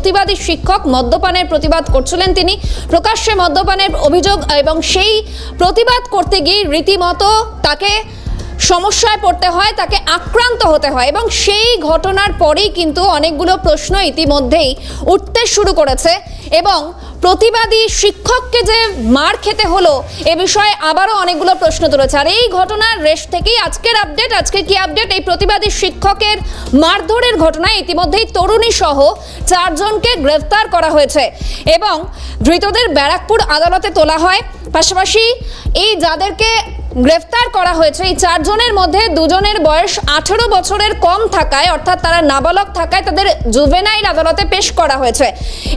প্রতিবাদী শিক্ষক মদ্যপানের প্রতিবাদ করছিলেন তিনি। প্রকাশ্যে মদ্যপানের অভিযোগ এবং সেই প্রতিবাদ করতে গিয়ে রীতিমতো তাকে সমস্যায় পড়তে হয়, তাকে আক্রান্ত হতে হয় এবং সেই ঘটনার পরেই কিন্তু অনেকগুলো প্রশ্ন ইতিমধ্যেই উঠতে শুরু করেছে এবং প্রতিবাদী শিক্ষককে যে মার খেতে হলো এ বিষয়ে আবারও অনেকগুলো প্রশ্ন তুলেছে। আর এই ঘটনার রেশ থেকেই আজকের আপডেট আজকে কি আপডেট এই প্রতিবাদী শিক্ষকের মারধরের ঘটনায় ইতিমধ্যেই তরুণী সহ চারজনকে গ্রেফতার করা হয়েছে এবং ধৃতদের ব্যারাকপুর আদালতে তোলা হয়। পাশাপাশি এই যাদেরকে গ্রেফতার করা হয়েছে। এই চারজনের মধ্যে দুজনের বয়স আঠেরো বছরের কম থাকায়, অর্থাৎ তারা নাবালক থাকায় তাদের জুভেনাইল আদালতে পেশ করা হয়েছে।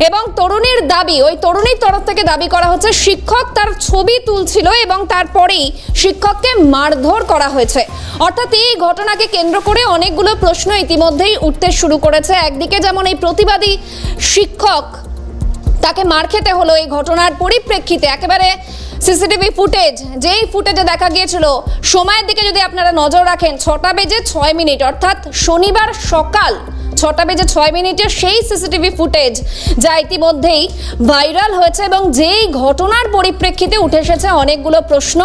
এবং তরুণীর দাবি, ওই তরুণীর তরফ থেকে দাবি করা হচ্ছে, শিক্ষক তার ছবি তুলছিল এবং তারপরেই শিক্ষককে মারধর করা হয়েছে। অর্থাৎ এই ঘটনাকে কেন্দ্র করে অনেকগুলো প্রশ্ন ইতিমধ্যেই উঠতে শুরু করেছে। একদিকে যেমন এই প্রতিবাদী শিক্ষক তাকে মার খেতে হলো এই ঘটনার পরিপ্রেক্ষিতে, একেবারে সিসিটিভি ফুটেজ, যেই ফুটেজে দেখা গিয়েছিল, সময়ের দিকে যদি আপনারা নজর রাখেন, ছটা বেজে ছয় মিনিট, অর্থাৎ শনিবার সকাল ছটা বেজে ছয় মিনিটের সেই সিসিটিভি ফুটেজ যা ইতিমধ্যেই ভাইরাল হয়েছে এবং যেই ঘটনার পরিপ্রেক্ষিতে উঠে এসেছে অনেকগুলো প্রশ্ন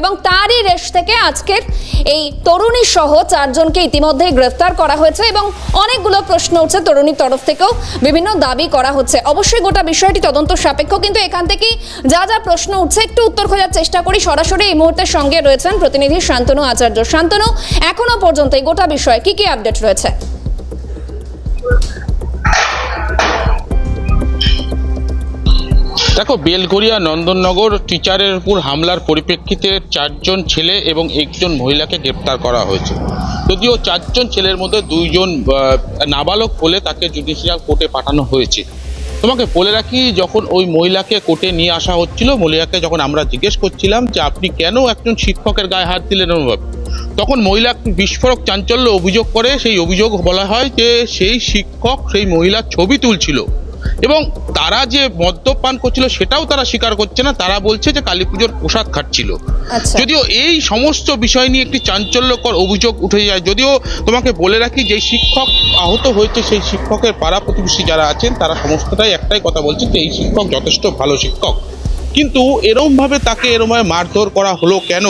এবং তারই রেশ থেকে আজকের এই তরুণী সহ চারজনকে ইতিমধ্যেই গ্রেফতার করা হয়েছে এবং অনেকগুলো প্রশ্ন উঠছে তরুণীর তরফ থেকেও বিভিন্ন দাবি করা হচ্ছে। অবশ্যই গোটা বিষয়টি তদন্ত সাপেক্ষ, কিন্তু এখান থেকেই যা যা প্রশ্ন উঠছে একটু উত্তর খোঁজার চেষ্টা করি। সরাসরি এই মুহূর্তে সঙ্গে রয়েছেন প্রতিনিধি শান্তনু আচার্য। শান্তনু, এখনও পর্যন্ত এই গোটা বিষয়ে কি কি আপডেট রয়েছে? দেখো, বেলগড়িয়া নন্দননগর টিচারের উপর হামলার পরিপ্রেক্ষিতে চারজন ছেলে এবং একজন মহিলাকে গ্রেপ্তার করা হয়েছে। যদিও চারজন ছেলের মধ্যে দুইজন নাবালক বলে তাকে জুডিশিয়াল কোর্টে পাঠানো হয়েছে। তোমাকে বলে রাখি, যখন ওই মহিলাকে কোর্টে নিয়ে আসা হচ্ছিল, মহিলাকে যখন আমরা জিজ্ঞেস করছিলাম যে, আপনি কেন একজন শিক্ষকের গায়ে হাত দিলেন অনুভব তখন মহিলা বিস্ফোরক চাঞ্চল্য অভিযোগ করে, সেই অভিযোগ বলা হয় যে, সেই শিক্ষক, সেই মহিলার ছবি তুলছিল। এবং তারা যে মদ্যপান করছিল সেটাও তারা স্বীকার করছে না। তারা বলছে যে কালী পুজোর প্রসাদ খাচ্ছিল আচ্ছা। যদিও এই সমস্ত বিষয় নিয়ে একটি চাঞ্চল্যকর অভিযোগ উঠে যায়। যদিও তোমাকে বলে রাখি যে শিক্ষক আহত হয়েছে সেই শিক্ষকের পাড়া প্রতিবেশী যারা আছেন তারা সমস্তটাই একটাই কথা বলছে যে এই শিক্ষক যথেষ্ট ভালো শিক্ষক। কিন্তু এরমভাবে তাকে এরমভাবে মারধর করা হলো কেন?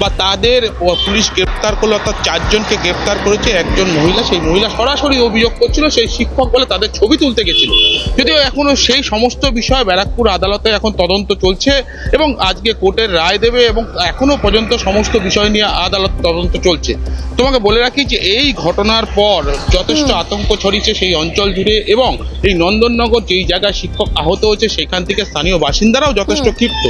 বা তাদের পুলিশ গ্রেপ্তার করল অর্থাৎ চারজনকে গ্রেপ্তার করেছে একজন মহিলা সেই মহিলা সরাসরি অভিযোগ করছিল সেই শিক্ষক বলে তাদের ছবি তুলতে গেছিল। যদিও এখনও সেই সমস্ত বিষয় ব্যারাকপুর আদালতে এখন তদন্ত চলছে এবং আজকে কোর্টের রায় দেবে এবং এখনও পর্যন্ত সমস্ত বিষয় নিয়ে আদালত তদন্ত চলছে। তোমাকে বলে রাখি যে এই ঘটনার পর যথেষ্ট আতঙ্ক ছড়িয়েছে সেই অঞ্চল জুড়ে এবং এই নন্দননগর যেই জায়গায় শিক্ষক আহত হয়েছে সেখান থেকে স্থানীয় বাসিন্দারাও যথেষ্ট ক্ষিপ্ত।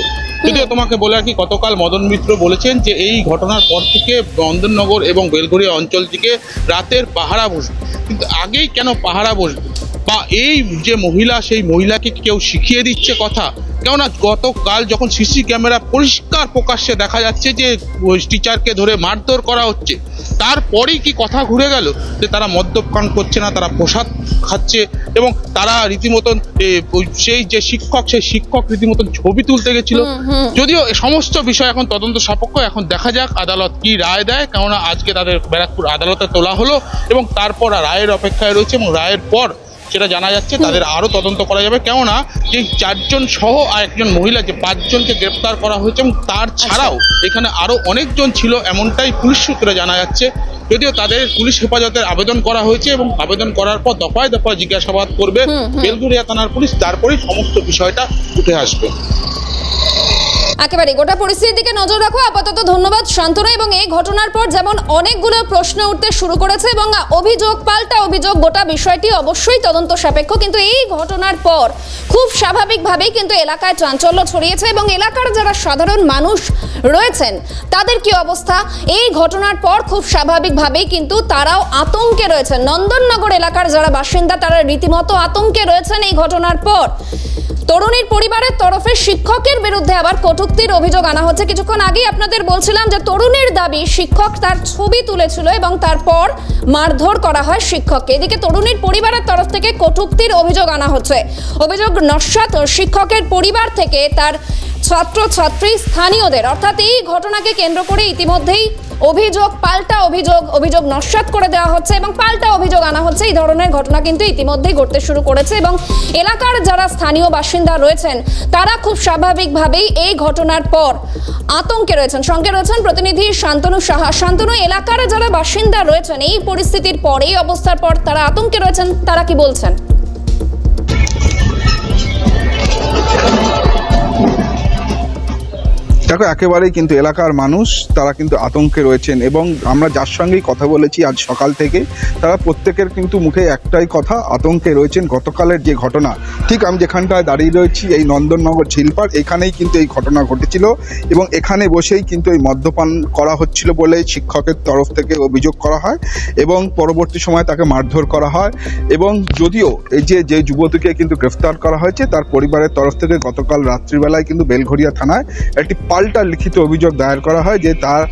যদিও তোমাকে বলে রাখি গতকাল মদন মিত্র বলেছেন যে এই ঘটনার পর থেকে বন্দরনগর এবং বেলঘরিয়া অঞ্চল থেকে রাতের পাহারা বসবে। কিন্তু আগেই কেন পাহারা বসবে? বা এই যে মহিলা সেই মহিলাকে কেউ শিখিয়ে দিচ্ছে কথা? কেননা গতকাল যখন সিসি ক্যামেরা পরিষ্কার প্রকাশ্যে দেখা যাচ্ছে যে ওই টিচারকে ধরে মারধর করা হচ্ছে তারপরেই কি কথা ঘুরে গেল? যে তারা মদ্যপান করছে না তারা প্রসাদ খাচ্ছে এবং তারা রীতিমতন সেই যে শিক্ষক সেই শিক্ষক রীতিমতন ছবি তুলতে গেছিল। যদিও এ সমস্ত বিষয় এখন তদন্ত সাপেক্ষ এখন দেখা যাক আদালত কি রায় দেয়। কেননা আজকে তাদের ব্যারাকপুর আদালতে তোলা হলো এবং তারপর রায়ের অপেক্ষায় রয়েছে এবং রায়ের পর সেটা জানা যাচ্ছে তাদের আরও তদন্ত করা যাবে। কেননা যে চারজন সহ আর একজন মহিলা যে পাঁচজনকে গ্রেপ্তার করা হয়েছে এবং তার ছাড়াও এখানে আরও অনেকজন ছিল এমনটাই পুলিশ সূত্রে জানা যাচ্ছে। যদিও তাদের পুলিশ হেফাজতের আবেদন করা হয়েছে এবং আবেদন করার পর দফায় দফায় জিজ্ঞাসাবাদ করবে বেলগুড়িয়া থানার পুলিশ তারপরেই সমস্ত বিষয়টা উঠে আসবে। একেবারে গোটা পরিস্থিতির দিকে নজর রাখো। আপাতত ধন্যবাদ শান্তনু এবং এই ঘটনার পর যেমন অনেকগুলো প্রশ্ন উঠতে শুরু করেছে এবং অভিযোগ, পাল্টা অভিযোগ, গোটা বিষয়টি অবশ্যই তদন্ত সাপেক্ষ। কিন্তু এই ঘটনার পর খুব স্বাভাবিকভাবেই কিন্তু এলাকায় চাঞ্চল্য ছড়িয়েছে এবং এলাকার যারা সাধারণ মানুষ রয়েছেন, তাদের কি অবস্থা? এই ঘটনার পর খুব স্বাভাবিকভাবেই কিন্তু তারাও আতঙ্কে রয়েছেন। নন্দননগর এলাকার যারা বাসিন্দা, তারা রীতিমতো আতঙ্কে রয়েছেন এই ঘটনার পর। তরুণীর পরিবারের তরফে শিক্ষকের বিরুদ্ধে আবার কটুক্তির অভিযোগ আনা হচ্ছে। কিছুক্ষণ আগেই আপনাদের বলছিলাম যে তরুণীর দাবি, শিক্ষক তার ছবি তুলেছিল এবং তারপর মারধর করা হয় শিক্ষককে। এদিকে তরুণীর পরিবারের তরফ থেকে কটুক্তির অভিযোগ আনা হচ্ছে। অভিযোগ নস্বাত শিক্ষকের পরিবার থেকে তার ছাত্রছাত্রী স্থানীয়দের। অর্থাৎ এই ঘটনাকে কেন্দ্র করে ইতিমধ্যেই অভিযোগ, পাল্টা অভিযোগ অভিযোগ নস্যাৎ করে দেওয়া হচ্ছে এবং পাল্টা অভিযোগ আনা হচ্ছে। এই ধরনের ঘটনা কিন্তু ইতিমধ্যেই ঘটতে শুরু করেছে এবং এলাকার যারা স্থানীয় বাসিন্দা রয়েছেন, তারা খুব স্বাভাবিকভাবেই এই ঘটনার পর আতঙ্কে রয়েছেন, সঙ্গে রয়েছেন প্রতিনিধি শান্তনু সাহা। শান্তনু, এলাকার যারা বাসিন্দা রয়েছেন, এই পরিস্থিতির পর, এই অবস্থার পর তারা আতঙ্কে রয়েছেন, তারা কি বলছেন? দেখো, একেবারেই কিন্তু এলাকার মানুষ, তারা কিন্তু আতঙ্কে রয়েছেন এবং আমরা যার সঙ্গেই কথা বলেছি আজ সকাল থেকে, তারা প্রত্যেকের কিন্তু মুখে একটাই কথা, আতঙ্কে রয়েছেন গতকালের যে ঘটনা। ঠিক আমি যেখানটায় দাঁড়িয়ে রয়েছি, এই নন্দননগর ঝিলপাড়, এখানেই কিন্তু এই ঘটনা ঘটেছিল এবং এখানে বসেই কিন্তু এই মদ্যপান করা হচ্ছিল বলে শিক্ষকের তরফ থেকে অভিযোগ করা হয় এবং পরবর্তী সময় তাকে মারধর করা হয় এবং যদিও এই যে যে যুবতীকে কিন্তু গ্রেফতার করা হয়েছে, তার পরিবারের তরফ থেকে গতকাল রাত্রিবেলায় কিন্তু বেলঘরিয়া থানায় একটি পাল্টা লিখিত অভিযোগ দায়ের করা হয় যে তার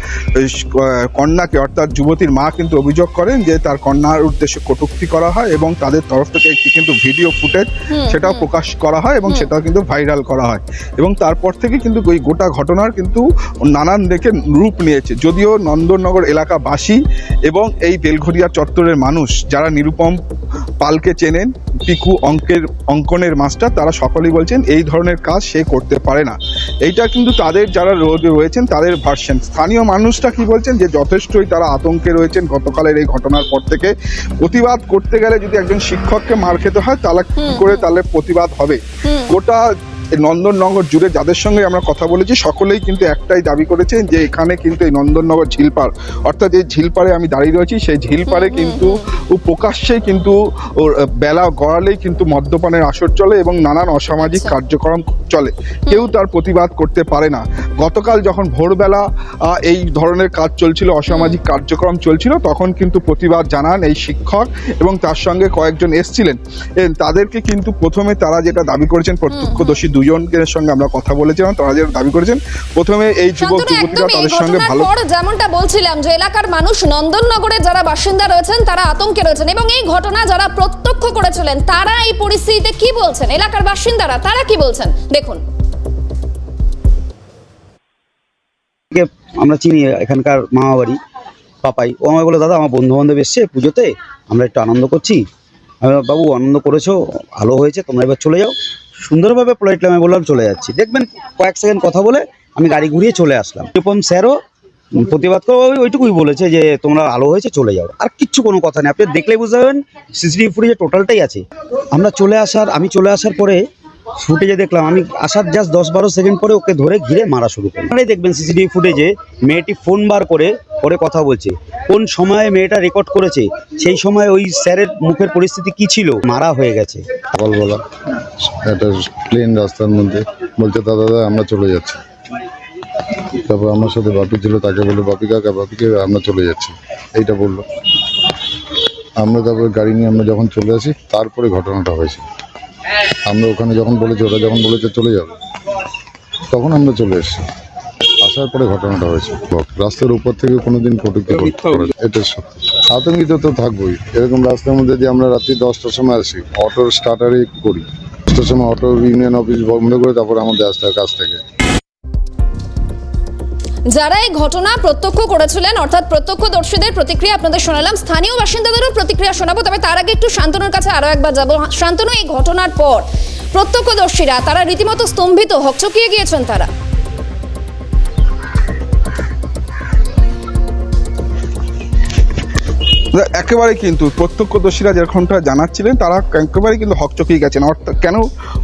কন্যাকে অর্থাৎ যুবতীর মা কিন্তু অভিযোগ করেন যে তার কন্যার উদ্দেশ্যে কটুক্তি করা হয় এবং তাদের তরফ থেকে একটি কিন্তু ভিডিও ফুটেজ সেটাও প্রকাশ করা হয় এবং সেটাও কিন্তু ভাইরাল করা হয়। এবং তারপর থেকে কিন্তু ওই গোটা ঘটনার কিন্তু নানান দেখে রূপ নিয়েছে। যদিও নন্দননগর এলাকাবাসী এবং এই বেলঘরিয়া চত্বরের মানুষ যারা নিরুপম পালকে চেনেন পিকু অঙ্কের অঙ্কনের মাস্টার তারা সকলেই বলছেন এই ধরনের কাজ সে করতে পারে না। এইটা কিন্তু তাদের যারা রয়েছেন তাদের ভার্সন স্থানীয় মানুষরা কি বলছেন? যে যথেষ্টই তারা আতঙ্কে রয়েছেন। গতকালের এই ঘটনার পর থেকে প্রতিবাদ করতে গেলে যদি একজন শিক্ষককে মার খেতে হয় তাহলে কি করে তাহলে প্রতিবাদ হবে? গোটা নন্দননগর জুড়ে যাদের সঙ্গে আমরা কথা বলেছি সকলেই কিন্তু একটাই দাবি করেছেন যে এখানে কিন্তু এই নন্দননগর ঝিলপাড় অর্থাৎ এই ঝিলপাড়ে আমি দাঁড়িয়ে রয়েছি সেই ঝিলপাড়ে কিন্তু ও প্রকাশ্যেই কিন্তু ওর বেলা গড়ালেই কিন্তু মদ্যপানের আসর চলে এবং নানান অসামাজিক আচ্ছা। কার্যক্রম চলে। কেউ তার প্রতিবাদ করতে পারে না। গতকাল যখন ভোরবেলা এই ধরনের কাজ চলছিল অসামাজিক কার্যক্রম চলছিল তখন কিন্তু প্রতিবাদ জানান এই শিক্ষক এবং তার সঙ্গে কয়েকজন এসছিলেন। তাদেরকে কিন্তু প্রথমে তারা যেটা দাবি করেছেন প্রত্যক্ষদর্শী দুজনের সঙ্গে আমরা কথা বলেছিলাম তারা যেটা দাবি করেছেন। প্রথমে এই যুবক যুবতীরা তাদের সঙ্গে ভালো যেমনটা বলছিলাম যে এলাকার মানুষ নন্দননগরে যারা বাসিন্দা রয়েছেন তারা আতঙ্কে রয়েছেন এবং এই ঘটনা যারা প্রত্যক্ষ করেছিলেন তারা এই পরিস্থিতিতে কি বলছেন? এলাকার বাসিন্দারা তারা কি বলছেন? দেখুন। আমরা চিনি এখানকার মামা বাড়ি পাপাই। ও আমায় বলে দাদা আমার বন্ধু বান্ধব এসছে পুজোতে আমরা একটু আনন্দ করছি। আমি বাবু আনন্দ করেছ ভালো হয়েছে তোমরা এবার চলে যাও। সুন্দরভাবে পোলাইটলি আমি বললাম, চলে যাচ্ছি। দেখবেন কয়েক সেকেন্ড কথা বলে আমি গাড়ি ঘুরিয়ে চলে আসলাম। এরকম স্যারও প্রতিবাদ করে ওইটুকুই বলেছে যে, তোমরা আলো হয়েছে, চলে যাও। আর কিচ্ছু কোনো কথা নেই। আপনি দেখলে বুঝতে পারবেন সিসিটিভি ফুটেজে টোটালটাই আছে। আমরা চলে আসার আমি চলে আসার পরে ফুটেজে দেখলাম, আমি আসার জাস্ট দশ বারো সেকেন্ড পরে ওকে ধরে ঘিরে মারা শুরু করি আপনারাই দেখবেন সিসিটিভি ফুটেজে মেয়েটি ফোন বার করে পরে কথা বলছে। কোন সময়ে মেয়েটা রেকর্ড করেছে? সেই সময় ওই স্যারের মুখের পরিস্থিতি কি ছিল? মারা হয়ে গেছে। সকালবেলা একটা প্লেন রাস্তার মধ্যে বলছে, দাদা দাদা, আমরা চলে যাচ্ছি। তারপর আমার সাথে বাপি ছিল, তাকে বলল, বাপি কাকা বাপিকে আমরা চলে যাচ্ছি। এইটা বলল। আমরা তারপরে গাড়ি নিয়ে আমরা যখন চলে আসি, তারপরে ঘটনাটা হয়েছে। আমরা ওখানে যখন বলেছি ওরা যখন বলেছে চলে যাবে। তখন আমরা চলে এসেছি। আসার পরে ঘটনাটা হয়েছে। রাস্তার উপর থেকে কোনোদিন পারে এটা সব আতঙ্কিত তো থাকবোই। এরকম রাস্তার মধ্যে যদি আমরা রাত্রি দশটার সময় আসি। অটোর স্টার্টারে করি। দশটার সময় অটো ইউনিয়ন অফিস বন্ধ করে তারপর আমাদের আসতে হয় কাজ থেকে। যারা এই ঘটনা প্রত্যক্ষ করেছিলেন, অর্থাৎ প্রত্যক্ষদর্শীদের প্রতিক্রিয়া আপনাদের শোনালাম, স্থানীয় বাসিন্দাদেরও প্রতিক্রিয়া শোনাবো, তবে তার আগে একটু শান্তনুর কাছে আরও একবার যাব। শান্তনু, এই ঘটনার পর প্রত্যক্ষদর্শীরা, তারা রীতিমতো স্তম্ভিত, হকচকিয়ে গিয়েছেন তারা। একেবারে কিন্তু প্রত্যক্ষদর্শীরা যেরকমটা জানাচ্ছিলেন, তারা একেবারেই কিন্তু হকচকিয়ে গেছেন। অর্থাৎ কেন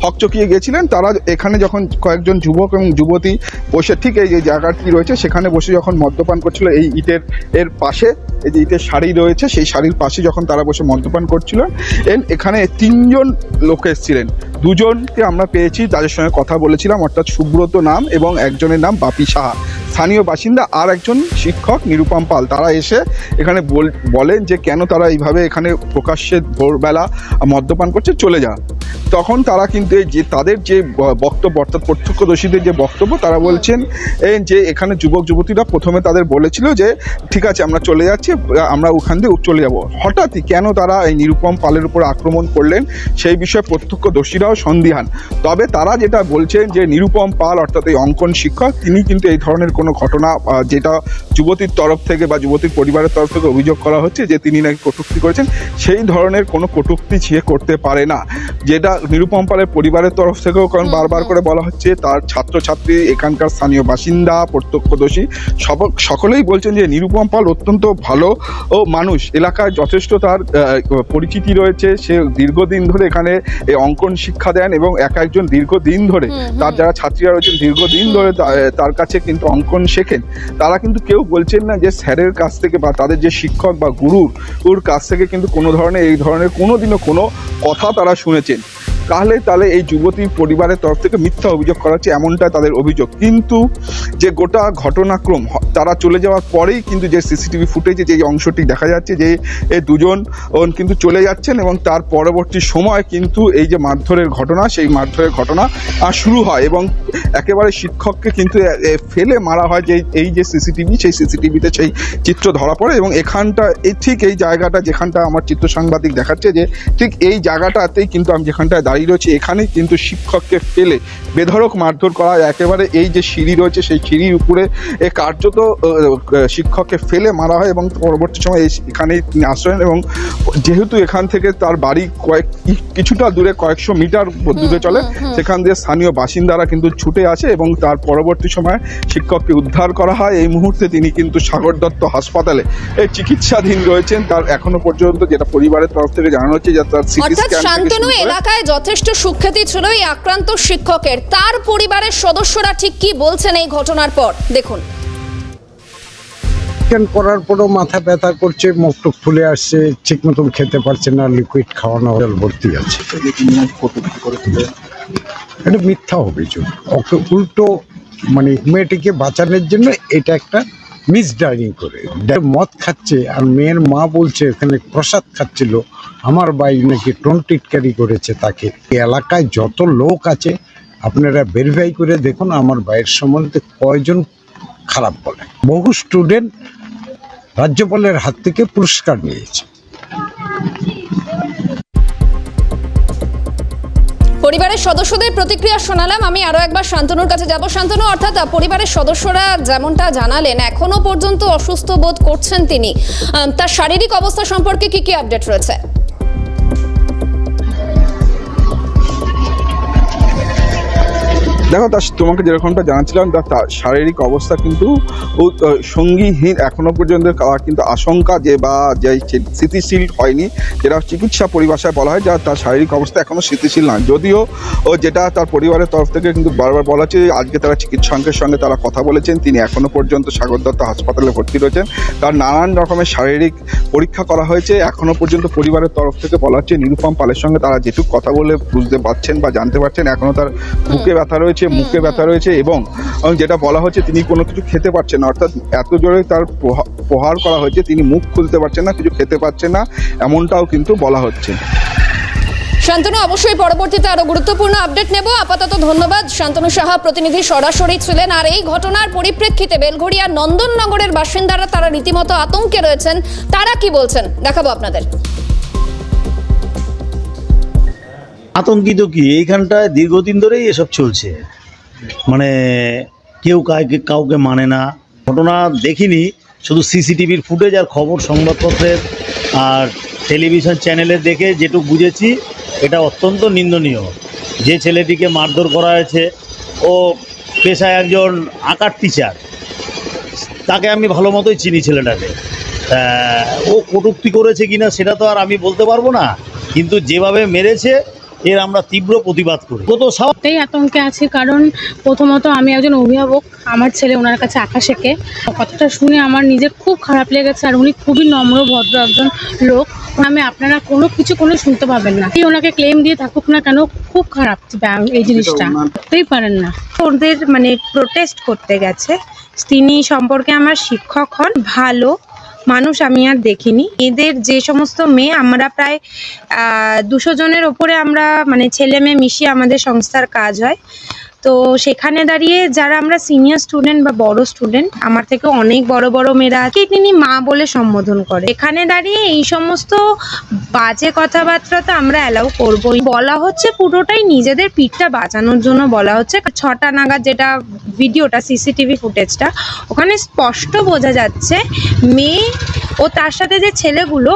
হকচকিয়ে গেছিলেন? তারা এখানে যখন কয়েকজন যুবক এবং যুবতী বসে, ঠিক এই যে জায়গাটি রয়েছে, সেখানে বসে যখন মদ্যপান করছিল এই ইটের, এর পাশে এই যে ইটের শাড়ি রয়েছে, সেই শাড়ির পাশে যখন তারা বসে মদ্যপান করছিল এন এখানে তিনজন লোক এসেছিলেন। দুজনকে আমরা পেয়েছি, তাদের সঙ্গে কথা বলেছিলাম, অর্থাৎ সুব্রত নাম এবং একজনের নাম বাপি সাহা। স্থানীয় বাসিন্দা আর একজন শিক্ষক, নিরুপম পাল। তারা এসে এখানে বল- বলেন যে কেন তারা এইভাবে এখানে প্রকাশ্যে ভোরবেলা মদ্যপান করছে, চলে যান। তখন তারা কিন্তু যে তাদের যে বক্তব্য, অর্থাৎ প্রত্যক্ষদর্শীদের যে বক্তব্য, তারা বলছেন যে এখানে যুবক, যুবতীরা প্রথমে তাদের বলেছিল যে, ঠিক আছে, আমরা চলে যাচ্ছি, আমরা ওখান দিয়ে চলে যাব। হঠাৎই কেন তারা এই নিরুপম পালের উপর আক্রমণ করলেন, সেই বিষয়ে প্রত্যক্ষদর্শীরাও সন্দিহান। তবে তারা যেটা বলছেন যে, নিরুপম পাল, অর্থাৎ এই অঙ্কন শিক্ষক, তিনি কিন্তু এই ধরনের কোনো ঘটনা যেটা যুবতীর তরফ থেকে বা যুবতীর পরিবারের তরফ থেকে অভিযোগ করা হচ্ছে যে, তিনি নাকি কটূক্তি করেছেন, সেই ধরনের কোনো কটূক্তি সে করতে পারে না। যেটা নিরুপম পালের পরিবারের তরফ থেকেও কারণ বারবার করে বলা হচ্ছে তার ছাত্রছাত্রী এখানকার স্থানীয় বাসিন্দা প্রত্যক্ষদর্শী সব সকলেই বলছেন যে নিরুপম পাল অত্যন্ত ভালো ও মানুষ। এলাকায় যথেষ্ট তার পরিচিতি রয়েছে। সে দীর্ঘদিন ধরে এখানে এই অঙ্কন শিক্ষা দেন এবং এক একজন দীর্ঘদিন ধরে তার যারা ছাত্রীরা রয়েছেন দীর্ঘদিন ধরে তার কাছে কিন্তু অঙ্কন শেখেন। তারা কিন্তু কেউ বলছেন না যে স্যারের কাছ থেকে বা তাদের যে শিক্ষক বা গুরুর কাছ থেকে কিন্তু কোনো ধরনের এই ধরনের কোনো দিনও কোনো কথা তারা শুনেছেন। তাহলে তাহলে এই যুবতীর পরিবারের তরফ থেকে মিথ্যা অভিযোগ করা হচ্ছে, এমনটা তাদের অভিযোগ। কিন্তু যে গোটা ঘটনাক্রম তারা চলে যাওয়ার পরেই কিন্তু যে সিসিটিভি ফুটেজে যে অংশটি দেখা যাচ্ছে যে এই দুজন কিন্তু চলে যাচ্ছেন এবং তার পরবর্তী সময় কিন্তু এই যে মারধরের ঘটনা, সেই মারধরের ঘটনা শুরু হয় এবং একেবারে শিক্ষককে কিন্তু ফেলে মারা হয় যে এই যে সিসিটিভি, সেই সিসিটিভিতে সেই চিত্র ধরা পড়ে এবং এখানটা এই ঠিক এই জায়গাটা যেখানটা আমার চিত্র সাংবাদিক দেখাচ্ছে যে ঠিক এই জায়গাটাতেই কিন্তু আমি যেখানটায় দাঁড়িয়ে রয়েছি এখানেই কিন্তু শিক্ষককে ফেলে বেধড়ক মারধর করা হয়। একেবারে এই যে সিঁড়ি রয়েছে সেই সিঁড়ির উপরে এ কার্যত শিক্ষককে ফেলে মারা হয় এবং পরবর্তী সময় এই এখানেই তিনি আশ্রয়েন এবং যেহেতু এখান থেকে তার বাড়ি কয়েক কিছুটা দূরে কয়েকশো মিটার দূরে চলে সেখান দিয়ে স্থানীয় বাসিন্দারা কিন্তু ছুটে আসে এবং তার পরবর্তী সময় শিক্ষককে উদ্ধার করা হয়। এই মুহূর্তে তিনি কিন্তু সাগর দত্ত হাসপাতালে এই চিকিৎসাধীন রয়েছেন। তার এখনও পর্যন্ত যেটা পরিবারের তরফ থেকে জানানো হচ্ছে যে তার সিটি স্ক্যান এলাকায় যথেষ্ট সুখ্যাতি ছিল এই আক্রান্ত শিক্ষকের। তার পরিবারের সদস্যরা ঠিক কি বলছেন এই ঘটনার পর? দেখুন। করার পরও মাথা ব্যথা করছে, মুখ টুক ফুলে আসছে ঠিক মতন খেতে পারছে না লিকুইড খাওয়ানো, জল ভর্তি আছে। এটা মিথ্যা অভিযোগ। ওকে উল্টো মানে মেয়েটিকে বাঁচানোর জন্য এটা একটা মিসডাইরিং করে। দেখ, মদ খাচ্ছে আর মেয়ের মা বলছে এখানে প্রসাদ খাচ্ছিল। আমার বাইক নাকি টিটকারি করেছে তাকে। এলাকায় যত লোক আছে আপনারা ভেরিফাই করে দেখুন আমার বাইয়ের সম্বন্ধে কয়জন খারাপ বলে। বহু স্টুডেন্ট রাজ্যপালের হাত থেকে পুরস্কার নিয়েছে। পরিবারের সদস্যদের প্রতিক্রিয়া শোনালাম। আমি আরও একবার শান্তনুর কাছে যাব। শান্তনু, অর্থাৎ পরিবারের সদস্যরা যেমনটা জানালেন, এখনও পর্যন্ত অসুস্থ বোধ করছেন তিনি। তার শারীরিক অবস্থা সম্পর্কে কি কি আপডেট রয়েছে? দেখো তার তোমাকে যেরকমটা জানাচ্ছিলাম তার তার শারীরিক অবস্থা কিন্তু সঙ্গীহীন এখনও পর্যন্ত কা- কিন্তু আশঙ্কা যে বা যে স্থিতিশীল হয়নি, যেটা চিকিৎসা পরিভাষায় বলা হয়, যা তার শারীরিক অবস্থা এখনও স্থিতিশীল নয়। যদিও ও যেটা তার পরিবারের তরফ থেকে কিন্তু বারবার বলা হচ্ছে আজকে তারা চিকিৎসকের সঙ্গে তারা কথা বলেছেন, তিনি এখনও পর্যন্ত সাগর দত্ত হাসপাতালে ভর্তি রয়েছেন। তার নানান রকমের শারীরিক পরীক্ষা করা হয়েছে এখনও পর্যন্ত পরিবারের তরফ থেকে বলা হচ্ছে, নিরুপম পালের সঙ্গে তারা যেটুকু কথা বলে বুঝতে পারছেন বা জানতে পারছেন এখনও তার বুকে ব্যথা রয়েছে। মুখে ব্যথা রয়েছে এবং যেটা বলা হচ্ছে তিনি কোনো কিছু খেতে পারছেন না। অর্থাৎ এত জোরে তার প্রহা- প্রহার করা হয়েছে তিনি মুখ খুলতে পারছেন না কিছু খেতে পারছেন না এমনটাও কিন্তু বলা হচ্ছে। শান্তনু অবশ্যই পরবর্তীতে আরও গুরুত্বপূর্ণ আপডেট নেব। আপাতত ধন্যবাদ। শান্তনু সাহা প্রতিনিধি সরাসরি ছিলেন। আর এই ঘটনার পরিপ্রেক্ষিতে বেলঘড়িয়া নন্দননগরের বাসিন্দারা তারা রীতিমতো আতঙ্কে রয়েছেন। তারা কি বলছেন? দেখাবো আপনাদের। আতঙ্কিত কি? এইখানটায় দীর্ঘদিন ধরেই এসব চলছে। মানে কেউ কাউকে কাউকে মানে না। ঘটনা দেখিনি। শুধু সিসিটিভির ফুটেজ আর খবর সংবাদপত্রের আর টেলিভিশন চ্যানেলে দেখে যেটুকু বুঝেছি, এটা অত্যন্ত নিন্দনীয়। যে ছেলেটিকে মারধর করা হয়েছে, ও পেশায় একজন আঁকার টিচার তাকে আমি ভালো মতোই চিনি ছেলেটাকে। ও কটূক্তি করেছে কিনা সেটা তো আর আমি বলতে পারব না। কিন্তু যেভাবে মেরেছে এর আমরা তীব্র প্রতিবাদ করি। ও তো স্বাভাবিক আতঙ্কে আছি কারণ প্রথমত আমি একজন অভিভাবক আমার ছেলে ওনার কাছে আঁকা শেখে কথাটা শুনে আমার নিজের খুব খারাপ লেগেছে আর উনি খুবই নম্র ভদ্র একজন লোক। আমি আপনারা কোনো কিছু কোনো শুনতে পাবেন না। এই ওনাকে ক্লেম দিয়ে থাকুক না কেন খুব খারাপ এই জিনিসটা। করতেই পারেন না। ওদের মানে প্রোটেস্ট করতে গেছে। তিনি সম্পর্কে আমার শিক্ষক হন ভালো। মানুষ আমি আর দেখিনি। এদের যে সমস্ত মেয়ে, আমরা প্রায় দুশো জনের ওপরে আমরা মানে ছেলে মেয়ে মিশিয়ে আমাদের সংস্থার কাজ হয়। তো সেখানে দাঁড়িয়ে যারা আমরা সিনিয়র স্টুডেন্ট বা বড় স্টুডেন্ট আমার থেকে অনেক বড় বড় মেয়েরা আছে, তিনি মা বলে সম্বোধন করে। এখানে দাঁড়িয়ে এই সমস্ত বাজে কথাবার্তা তো আমরা অ্যালাউ করবোই। বলা হচ্ছে পুরোটাই নিজেদের পিঠটা বাঁচানোর জন্য বলা হচ্ছে। ছটা নাগাদ যেটা ভিডিওটা সিসিটিভি ফুটেজটা, ওখানে স্পষ্ট বোঝা যাচ্ছে মেয়ে ও তার সাথে যে ছেলেগুলো,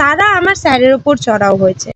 তারা আমার স্যারের ওপর চড়াও হয়েছে।